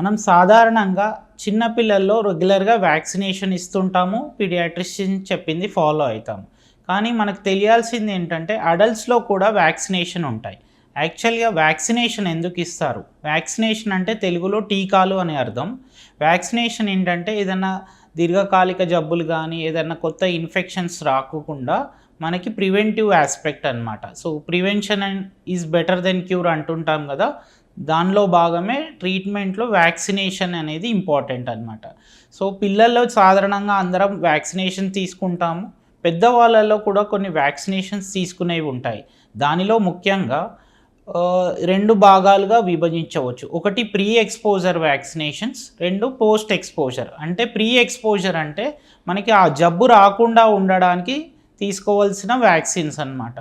మనం సాధారణంగా చిన్నపిల్లల్లో రెగ్యులర్గా వ్యాక్సినేషన్ ఇస్తుంటాము పీడియాట్రిషియన్ చెప్పింది ఫాలో అవుతాము. కానీ మనకు తెలియాల్సింది ఏంటంటే అడల్ట్స్లో కూడా వ్యాక్సినేషన్ ఉంటాయి. యాక్చువల్గా వ్యాక్సినేషన్ ఎందుకు ఇస్తారు? వ్యాక్సినేషన్ అంటే తెలుగులో టీకాలు అని అర్థం. వ్యాక్సినేషన్ ఏంటంటే ఏదైనా దీర్ఘకాలిక జబ్బులు కానీ ఏదైనా కొత్త ఇన్ఫెక్షన్స్ రాకుండా మనకి ప్రివెంటివ్ ఆస్పెక్ట్ అనమాట so prevention and is better than cure అంటుంటాం కదా. దానిలో భాగమే ట్రీట్మెంట్లో వ్యాక్సినేషన్ అనేది ఇంపార్టెంట్ అనమాట సో పిల్లల్లో సాధారణంగా అందరం వ్యాక్సినేషన్ తీసుకుంటాము. పెద్దవాళ్ళలో కూడా కొన్ని వ్యాక్సినేషన్స్ తీసుకునేవి ఉంటాయి. దానిలో ముఖ్యంగా రెండు భాగాలుగా విభజించవచ్చు. ఒకటి ప్రీ ఎక్స్పోజర్ వ్యాక్సినేషన్స్ రెండు పోస్ట్ ఎక్స్పోజర్ అంటే ప్రీ ఎక్స్పోజర్ అంటే మనకి ఆ జబ్బు రాకుండా ఉండడానికి తీసుకోవాల్సిన వ్యాక్సిన్స్ అన్నమాట.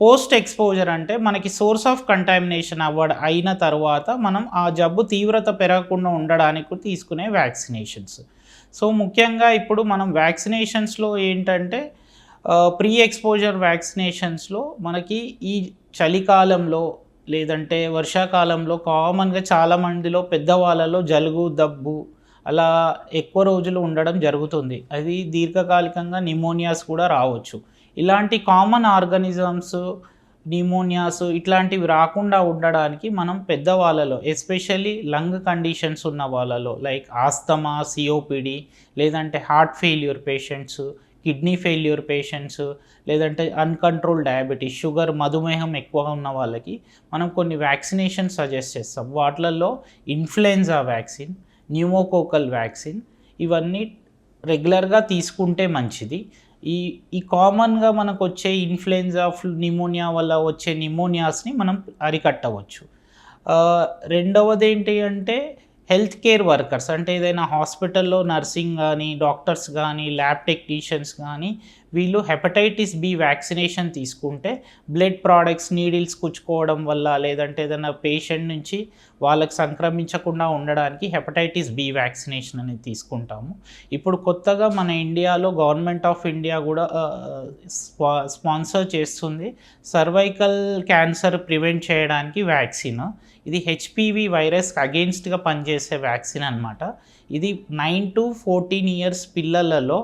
పోస్ట్ ఎక్స్పోజర్ అంటే మనకి సోర్స్ ఆఫ్ కంటామినేషన్ అవ్వడ అయిన తర్వాత మనం ఆ జబ్బు తీవ్రత పెరగకుండా ఉండడానికి తీసుకునే వ్యాక్సినేషన్స్. సో ముఖ్యంగా ఇప్పుడు మనం వ్యాక్సినేషన్స్లో ఏంటంటే ప్రీ ఎక్స్పోజర్ వ్యాక్సినేషన్స్లో మనకి ఈ చలికాలంలో లేదంటే వర్షాకాలంలో కామన్గా చాలా మందిలో పెద్దవాళ్ళలో జలుబు దబ్బు అలా ఎక్కువ రోజులు ఉండడం జరుగుతుంది. అది దీర్ఘకాలికంగా నిమోనియాస్ కూడా రావచ్చు. ఇలాంటి కామన్ ఆర్గానిజమ్స్ నిమోనియాస్ ఇట్లాంటివి రాకుండా ఉండడానికి మనం పెద్దవాళ్ళలో ఎస్పెషల్లీ లంగ్ కండిషన్స్ ఉన్న వాళ్ళలో లైక్ ఆస్తమా సిఓపిడి లేదంటే heart failure patients kidney failure patients లేదంటే అన్కంట్రోల్ డయాబెటీస్ షుగర్ మధుమేహం ఎక్కువ ఉన్న వాళ్ళకి మనం కొన్ని వ్యాక్సినేషన్ సజెస్ట్ చేస్తాం. వాటిలలో ఇన్ఫ్లుయెన్జా వ్యాక్సిన్ న్యూమోకోకల్ వ్యాక్సిన్ ఇవన్నీ రెగ్యులర్గా తీసుకుంటే మంచిది. ఈ ఈ కామన్గా మనకు వచ్చే ఇన్ఫ్లుయెన్జా నిమోనియా వల్ల వచ్చే నిమోనియాస్ని మనం అరికట్టవచ్చు. రెండవది ఏంటి అంటే హెల్త్ కేర్ వర్కర్స్ అంటే ఏదైనా హాస్పిటల్లో నర్సింగ్ కానీ డాక్టర్స్ కానీ ల్యాబ్ టెక్నీషియన్స్ కానీ వీళ్ళు హెపటైటిస్ బి వ్యాక్సినేషన్ తీసుకుంటే బ్లడ్ ప్రోడక్ట్స్ నీడిల్స్ కుచ్చుకోవడం వల్ల లేదంటే ఏదైనా పేషెంట్ నుంచి వాళ్ళకి సంక్రమించకుండా ఉండడానికి హెపటైటిస్ బి వ్యాక్సినేషన్ అనేది తీసుకుంటాము. ఇప్పుడు కొత్తగా మన ఇండియాలో గవర్నమెంట్ ఆఫ్ ఇండియా కూడా స్పా స్పాన్సర్ చేస్తుంది సర్వైకల్ క్యాన్సర్ ప్రివెంట్ చేయడానికి వ్యాక్సిన్. ఇది హెచ్పివి వైరస్ అగెయిన్స్ట్గా పనిచేసే వ్యాక్సిన్ అనమాట ఇది నైన్ టు ఫోర్టీన్ ఇయర్స్ పిల్లలలో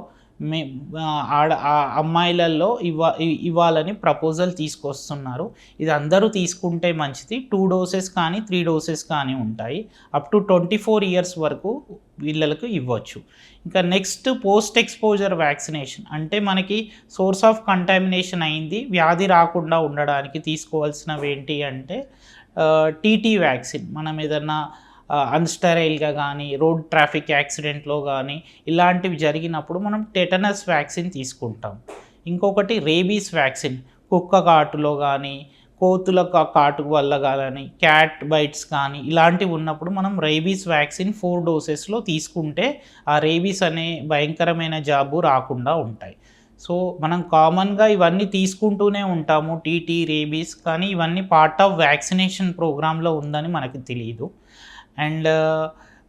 మే ఆడ ఆ అమ్మాయిలలో ఇవ్వ ఇవ్వాలని ప్రపోజల్ తీసుకొస్తున్నారు. ఇది అందరూ తీసుకుంటే మంచిది. టూ డోసెస్ కానీ త్రీ డోసెస్ కానీ ఉంటాయి. Up to twenty four years వరకు పిల్లలకు ఇవ్వచ్చు. ఇంకా నెక్స్ట్ పోస్ట్ ఎక్స్పోజర్ వ్యాక్సినేషన్ అంటే మనకి సోర్స్ ఆఫ్ కంటామినేషన్ అయింది. వ్యాధి రాకుండా ఉండడానికి తీసుకోవాల్సినవి ఏంటి అంటే టీటీ వ్యాక్సిన్ మనం ఏదన్నా అన్స్టరైల్గా కానీ రోడ్ ట్రాఫిక్ యాక్సిడెంట్లో కానీ ఇలాంటివి జరిగినప్పుడు మనం టెటనస్ వ్యాక్సిన్ తీసుకుంటాం. ఇంకొకటి రేబీస్ వ్యాక్సిన్. కుక్క కాటులో కానీ కోతుల కాటు వల్ల కానీ క్యాట్ బైట్స్ కానీ ఇలాంటివి ఉన్నప్పుడు మనం రేబీస్ వ్యాక్సిన్ ఫోర్ డోసెస్లో తీసుకుంటే ఆ రేబీస్ అనే భయంకరమైన జాబు రాకుండా ఉంటాయి. సో మనం కామన్గా ఇవన్నీ తీసుకుంటూనే ఉంటాము టీటీ రేబీస్ కానీ ఇవన్నీ పార్ట్ ఆఫ్ వ్యాక్సినేషన్ ప్రోగ్రాంలో ఉందని మనకి తెలియదు అండ్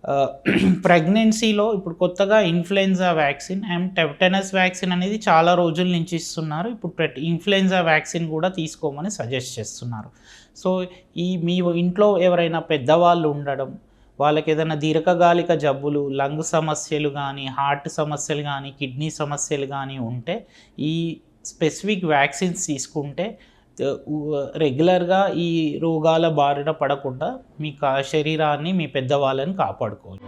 ప్రెగ్నెన్సీలో ఇప్పుడు కొత్తగా influenza vaccine and tetanus vaccine అనేది చాలా రోజుల నుంచి ఇస్తున్నారు. ఇప్పుడు ప్రెట్ ఇన్ఫ్లుయెన్జా వ్యాక్సిన్ కూడా తీసుకోమని సజెస్ట్ చేస్తున్నారు. సో ఈ మీ ఇంట్లో ఎవరైనా పెద్దవాళ్ళు ఉండడం వాళ్ళకి ఏదైనా దీర్ఘకాలిక జబ్బులు లంగ్ సమస్యలు కానీ హార్ట్ సమస్యలు కానీ కిడ్నీ సమస్యలు కానీ ఉంటే ఈ స్పెసిఫిక్ వ్యాక్సిన్స్ తీసుకుంటే రెగ్యులర్గా ఈ రోగాల బారిన పడకుండా మీ శరీరాన్ని మీ పెద్దవాళ్ళని కాపాడుకోవాలి.